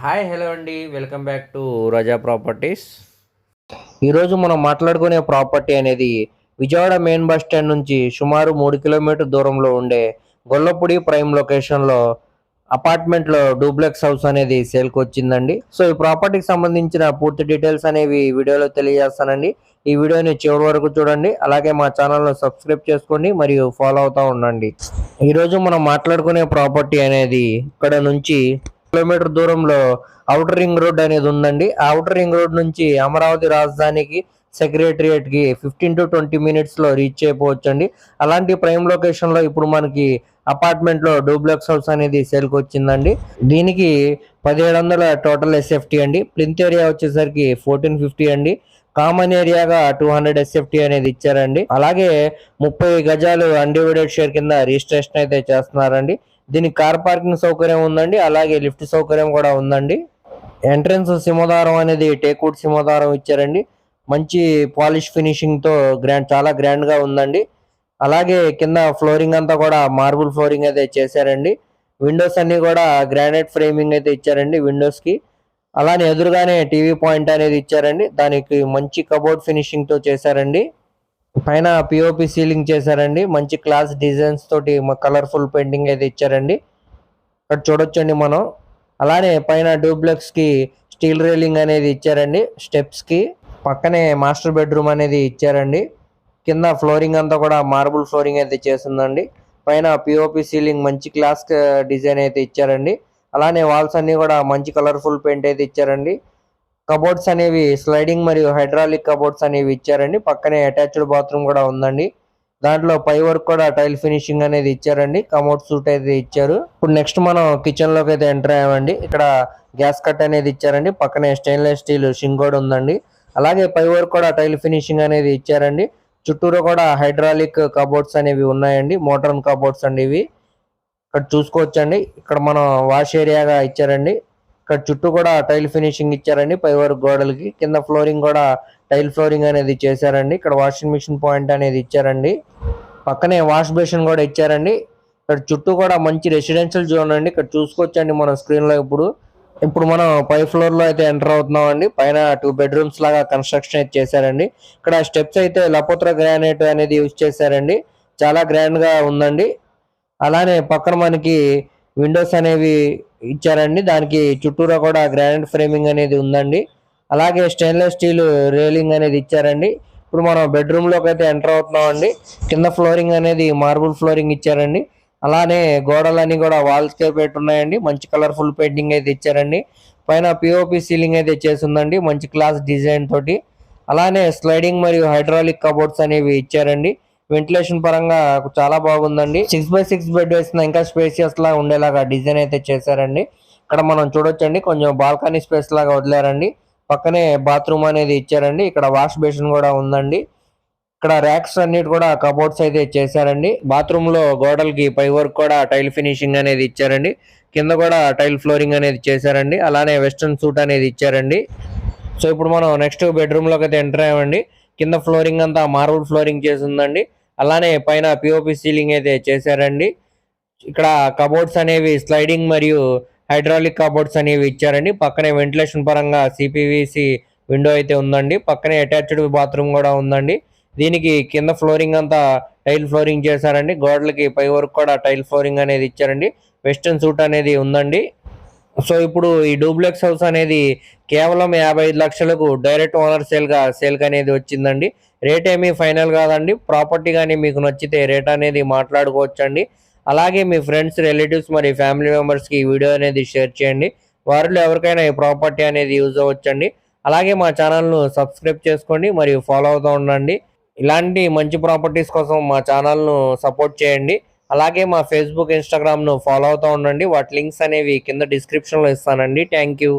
Hi hello అండి. Welcome back to Raza properties. ఈరోజు మనం మాట్లాడుకునే ప్రాపర్టీ అనేది విజయవాడ మెయిన్ బస్ స్టాండ్ నుంచి సుమారు మూడు కిలోమీటర్ దూరంలో ఉండే గొల్లపూడి ప్రైమ్ లొకేషన్లో అపార్ట్మెంట్లో డూప్లెక్స్ హౌస్ అనేది సేల్కి వచ్చిందండి. సో ఈ ప్రాపర్టీకి సంబంధించిన పూర్తి డీటెయిల్స్ అనేవి వీడియోలో తెలియజేస్తానండి. ఈ వీడియోని చివరి వరకు చూడండి. అలాగే మా ఛానల్ను సబ్స్క్రైబ్ చేసుకోండి మరియు ఫాలో అవుతూ ఉండండి. ఈరోజు మనం మాట్లాడుకునే ప్రాపర్టీ అనేది ఇక్కడ నుంచి కిలోమీటర్ దూరంలో అవుటర్ రింగ్ రోడ్ అనేది ఉందండి. ఆ అవుటర్ రింగ్ రోడ్ నుంచి అమరావతి రాజధానికి సెక్రటరియట్కి ఫిఫ్టీన్ టు ట్వంటీ మినిట్స్లో రీచ్ అయిపోవచ్చు అండి అలాంటి ప్రైమ్ లొకేషన్లో ఇప్పుడు మనకి అపార్ట్మెంట్లో డూప్లెక్స్ హౌస్ అనేది సేల్ వచ్చిందండి. దీనికి పదిహేడు వందల టోటల్ ఎస్ఎఫ్టీ అండి. ప్లింత్ ఏరియా వచ్చేసరికి ఫోర్టీన్ ఫిఫ్టీ అండి. కామన్ ఏరియాగా టూ హండ్రెడ్ ఎస్ఎఫ్టీ అనేది ఇచ్చారండి. అలాగే ముప్పై గజాలు అన్డివైడెడ్ షేర్ కింద రిజిస్ట్రేషన్ అయితే చేస్తున్నారండి. దీనికి కార్ పార్కింగ్ సౌకర్యం ఉందండి. అలాగే లిఫ్ట్ సౌకర్యం కూడా ఉందండి. ఎంట్రన్స్ సింహదారం అనేది టేక్వుడ్ సింహదారం ఇచ్చారండి. మంచి పాలిష్ ఫినిషింగ్తో గ్రాండ్ చాలా గ్రాండ్గా ఉందండి. అలాగే కింద ఫ్లోరింగ్ అంతా కూడా మార్బుల్ ఫ్లోరింగ్ అయితే చేశారండి. విండోస్ అన్నీ కూడా గ్రానైట్ ఫ్రేమింగ్ అయితే ఇచ్చారండి విండోస్కి అలానే ఎదురుగానే టీవీ పాయింట్ అనేది ఇచ్చారండి. దానికి మంచి కబోర్డ్ ఫినిషింగ్తో చేశారండి. పైన పిఓపి సీలింగ్ చేశారండి. మంచి క్లాస్ డిజైన్స్ తోటి కలర్ఫుల్ పెయింటింగ్ అయితే ఇచ్చారండి. ఇక్కడ చూడొచ్చండి మనం. అలానే పైన డూప్లెక్స్కి స్టీల్ రైలింగ్ అనేది ఇచ్చారండి. స్టెప్స్కి పక్కనే మాస్టర్ బెడ్రూమ్ అనేది ఇచ్చారండి. కింద ఫ్లోరింగ్ అంతా కూడా మార్బుల్ ఫ్లోరింగ్ అయితే చేసిందండి పైన పిఓపి సీలింగ్ మంచి క్లాస్ డిజైన్ అయితే ఇచ్చారండి. అలానే వాల్స్ అన్ని కూడా మంచి కలర్ఫుల్ పెయింట్ అయితే ఇచ్చారండి. కబోర్డ్స్ అనేవి స్లైడింగ్ మరియు హైడ్రాలిక్ కబోర్డ్స్ అనేవి ఇచ్చారండి. పక్కనే అటాచ్డ్ బాత్రూమ్ కూడా ఉందండి. దాంట్లో పై వర్క్ కూడా టైల్ ఫినిషింగ్ అనేది ఇచ్చారండి. కమోడ్ సూట్ అయితే ఇచ్చారు. ఇప్పుడు నెక్స్ట్ మనం కిచెన్లోకి అయితే ఎంటర్ అయ్యామండి. ఇక్కడ గ్యాస్ కట్ అనేది ఇచ్చారండి. పక్కనే స్టెయిన్లెస్ స్టీల్ షింగ్ కూడా ఉందండి. అలాగే పై వర్క్ కూడా టైల్ ఫినిషింగ్ అనేది ఇచ్చారండి. చుట్టూరు కూడా హైడ్రాలిక్ కబోర్డ్స్ అనేవి ఉన్నాయండి. మోటార్ కబోర్డ్స్ అండి ఇవి. ఇక్కడ చూసుకోవచ్చండి. ఇక్కడ మనం వాష్ ఏరియాగా ఇచ్చారండి. ఇక్కడ చుట్టూ కూడా టైల్ ఫినిషింగ్ ఇచ్చారండి పై వరకు గోడలకి. కింద ఫ్లోరింగ్ కూడా టైల్ ఫ్లోరింగ్ అనేది చేశారండి. ఇక్కడ వాషింగ్ మిషన్ పాయింట్ అనేది ఇచ్చారండి. పక్కనే వాష్ బేసిన్ కూడా ఇచ్చారండి. ఇక్కడ చుట్టూ కూడా మంచి రెసిడెన్షియల్ జోన్ అండి. ఇక్కడ చూసుకోవచ్చండి మన స్క్రీన్లో ఇప్పుడు. ఇప్పుడు మనం పై ఫ్లోర్లో అయితే ఎంటర్ అవుతున్నాం అండి పైన టూ బెడ్రూమ్స్ లాగా కన్స్ట్రక్షన్ అయితే చేశారండి. ఇక్కడ స్టెప్స్ అయితే లపోత్ర గ్రానైట్ అనేది యూజ్ చేశారండి. చాలా గ్రాండ్గా ఉందండి. అలానే పక్కన మనకి విండోస్ అనేవి ఇచ్చారండి. దానికి చుట్టూరా కూడా గ్రానైట్ ఫ్రేమింగ్ అనేది ఉందండి. అలాగే స్టెయిన్లెస్ స్టీల్ రేలింగ్ అనేది ఇచ్చారండి. ఇప్పుడు మనం బెడ్రూమ్లోకి అయితే ఎంటర్ అవుతున్నాం అండి కింద ఫ్లోరింగ్ అనేది మార్బుల్ ఫ్లోరింగ్ ఇచ్చారండి. అలానే గోడలన్నీ కూడా వాల్స్ పెట్టి పెట్టున్నాయండి మంచి కలర్ఫుల్ పెయింటింగ్ అయితే ఇచ్చారండి. పైన పిఓపి సీలింగ్ అయితే చేసిందండి మంచి క్లాస్ డిజైన్ తోటి. అలానే స్లైడింగ్ మరియు హైడ్రాలిక్ కబోర్డ్స్ అనేవి ఇచ్చారండి. వెంటిలేషన్ పరంగా చాలా బాగుందండి. సిక్స్ బై సిక్స్ బెడ్ వేసిన ఇంకా స్పేసియస్ లా ఉండేలాగా డిజైన్ అయితే చేశారండి. ఇక్కడ మనం చూడొచ్చండి కొంచెం బాల్కనీ స్పేస్ లాగా వదిలేరండి. పక్కనే బాత్రూమ్ అనేది ఇచ్చారండి. ఇక్కడ వాష్ బేసిన్ కూడా ఉందండి. ఇక్కడ ర్యాక్స్ అన్నిటి కూడా కబోర్డ్స్ అయితే చేశారండి. బాత్రూమ్లో గోడలకి పై వర్క్ కూడా టైల్ ఫినిషింగ్ అనేది ఇచ్చారండి. కింద కూడా టైల్ ఫ్లోరింగ్ అనేది చేశారండి. అలానే వెస్ట్రన్ సూట్ అనేది ఇచ్చారండి. సో ఇప్పుడు మనం నెక్స్ట్ బెడ్రూమ్లోకి అయితే ఎంటర్ అయ్యామండి. కింద ఫ్లోరింగ్ అంతా మార్బుల్ ఫ్లోరింగ్ చేసి ఉందండి. అలానే పైన పిఓపి సీలింగ్ అయితే చేశారండి. ఇక్కడ కబోర్డ్స్ అనేవి స్లైడింగ్ మరియు హైడ్రాలిక్ కబోర్డ్స్ అనేవి ఇచ్చారండి. పక్కనే వెంటిలేషన్ పరంగా సిపివిసి విండో అయితే ఉందండి. పక్కనే అటాచ్డ్ బాత్రూమ్ కూడా ఉందండి. దీనికి కింద ఫ్లోరింగ్ అంతా టైల్ ఫ్లోరింగ్ చేశారండి. గోడలకి పై వరకు కూడా టైల్ ఫ్లోరింగ్ అనేది ఇచ్చారండి. వెస్టర్న్ సూట్ అనేది ఉందండి. సో ఇప్పుడు ఈ డూప్లెక్స్ హౌస్ అనేది కేవలం యాభై ఐదు లక్షలకు డైరెక్ట్ ఓనర్ సేల్గా సేల్కి అనేది వచ్చిందండి. రేట్ ఏమీ ఫైనల్ కాదండి. ప్రాపర్టీ కానీ మీకు నచ్చితే రేట్ అనేది మాట్లాడుకోవచ్చండి. అలాగే మీ ఫ్రెండ్స్ రిలేటివ్స్ మరి ఫ్యామిలీ మెంబర్స్కి ఈ వీడియో అనేది షేర్ చేయండి. వారిలో ఎవరికైనా ఈ ప్రాపర్టీ అనేది యూజ్ అవ్వచ్చండి. అలాగే మా ఛానల్ను సబ్స్క్రైబ్ చేసుకోండి మరియు ఫాలో అవుతూ ఉండండి. ఇలాంటి మంచి ప్రాపర్టీస్ కోసం మా ఛానల్ను సపోర్ట్ చేయండి. అలాగే మా ఫేస్బుక్ ఇన్స్టాగ్రామ్ను ఫాలో అవుతూ ఉండండి. వాటి లింక్స్ అనేవి కింద డిస్క్రిప్షన్లో ఇస్తానండి. Thank you